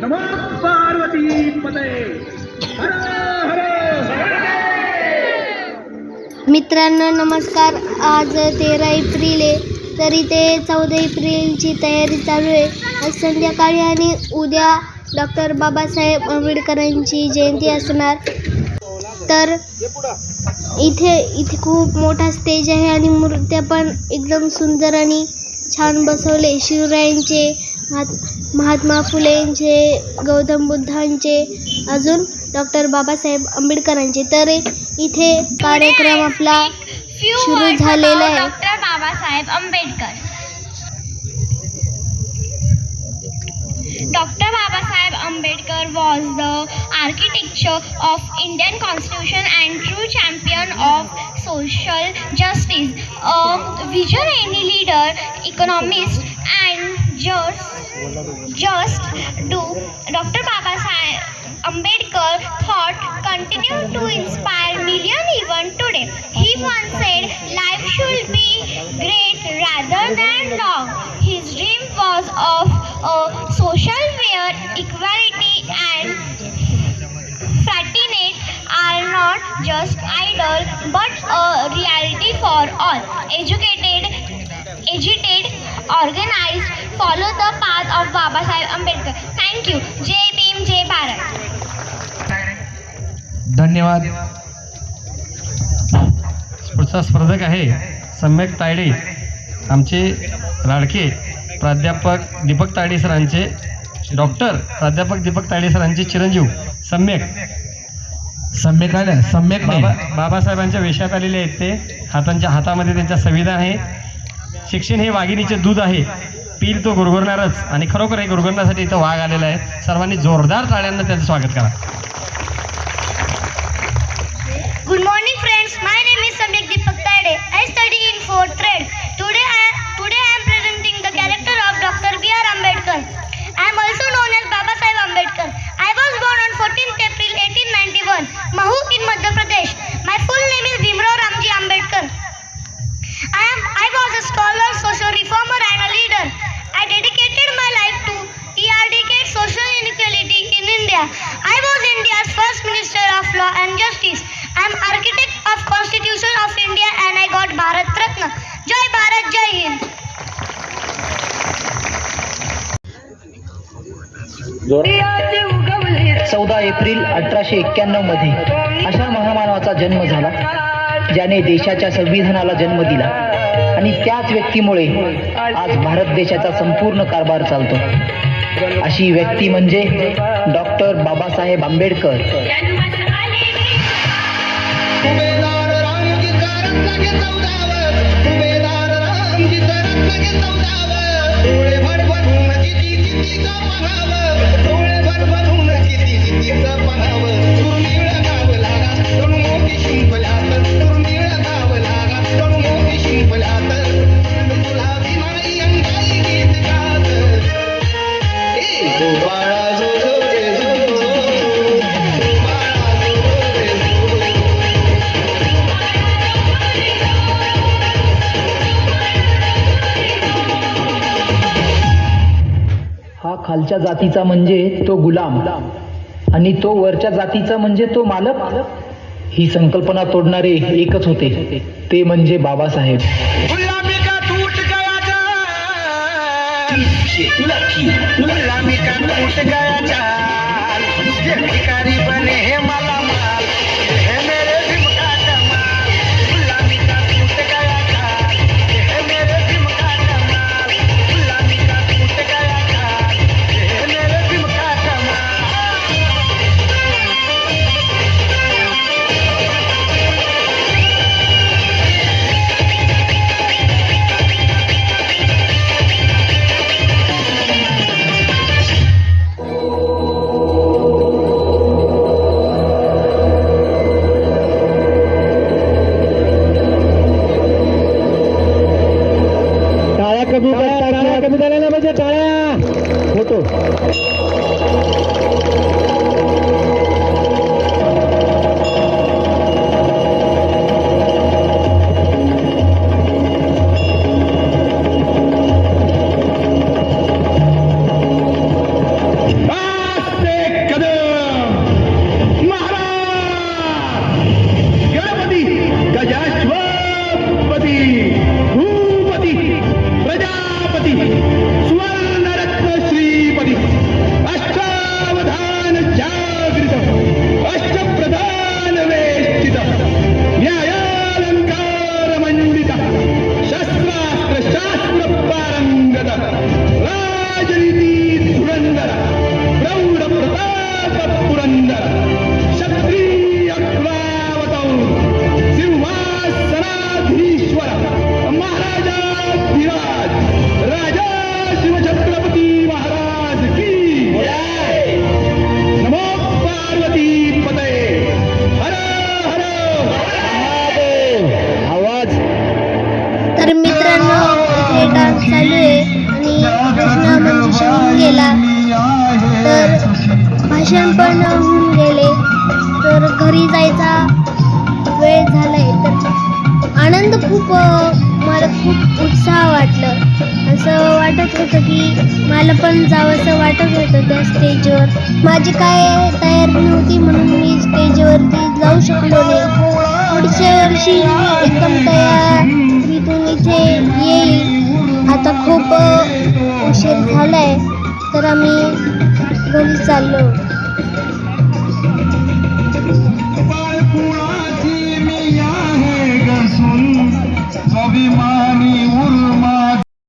नमो पार्वती पते हर हर मित्रांनो नमस्कार. आज तेरा एप्रिल आहे तरी ते चौदा एप्रिलची तयारी चालू आहे. आज संध्याकाळी आणि उद्या डॉक्टर बाबासाहेब आंबेडकरांची जयंती असणार. तर इथे इथे खूप मोठा स्टेज आहे आणि मूर्त्या पण एकदम सुंदर आणि छान बसवले. शिवरायांचे महात महात्मा फुलेंचे गौतम बुद्धांचे अजून डॉक्टर बाबासाहेब आंबेडकरांचे तर इथे कार्यक्रम आपला सुरू झालेला आहे doctor Babasaheb Ambedkar Dr. Babasaheb Ambedkar was the architecture of Indian constitution and true champion of social justice, a visionary leader, economist and just just do Dr. Babasaheb Ambedkar thought continue to inspire million even today. He once said life should be great rather than long. His dream was of a social where equality and fraternity are not just idle but a reality for all. Educated, educated, organized, follow the path of Baba Sahib Ambedkar. Thank you. Jai Bhim, Jai Bharat. धन्यवाद. पुढचा स्पर्धक आहे सम्यक तायडे. आमचे लाडके प्राध्यापक Deepak Tayde सरांचे doctor प्राध्यापक दीपक तायडे सरांचे चिरंजीव. सम्यक. सम्यक आहे ना? सम्यक नाही. बाबा बाबासाहेबांच्या वेशात आलेले आहेत ते. हातांच्या हातामध्ये त्यांच्या संविधान आहे. शिक्षण हे वाघिणीचे दूध आहे. पील तो गुरगुरणारच आणि खरोखर हे गुरगुरण्यासाठी इथं वाघ आलेला आहे. सर्वांनी जोरदार टाळ्यांना त्याचं स्वागत करा. Good morning friends my name is Samyak Deepak चौदा एप्रिल अठराशे एक्क्याण्णवमध्ये अशा महामानवाचा जन्म झाला ज्याने देशाच्या संविधानाला जन्म दिला. आणि त्याच व्यक्तीमुळे आज भारत देशाचा संपूर्ण कारभार चालतो. अशी व्यक्ती म्हणजे डॉक्टर बाबासाहेब आंबेडकर. खालच्या जातीचा म्हणजे तो गुलाम. आणि तो वरच्या जातीचा म्हणजे तो मालक. ही संकल्पना तोडणारे एकच होते. ते म्हणजे बाबासाहेब. गुलामी का टूट Thank you. शिक्षण पण होऊन गेले. तर घरी जायचा वेळ झालाय तर आनंद खूप मला खूप उत्साह वाटलं. असं वाटत होतं की मला पण जावंसं वाटत होतं त्या स्टेजवर माझी काय तयारी नव्हती म्हणून मी स्टेजवरती जाऊ शकलो नाही. पुढच्या वर्षी मी एकदम तयारीतून इथे येईल. आता खूप उशीर उशीर झालाय. तर आम्ही घरी चाललो.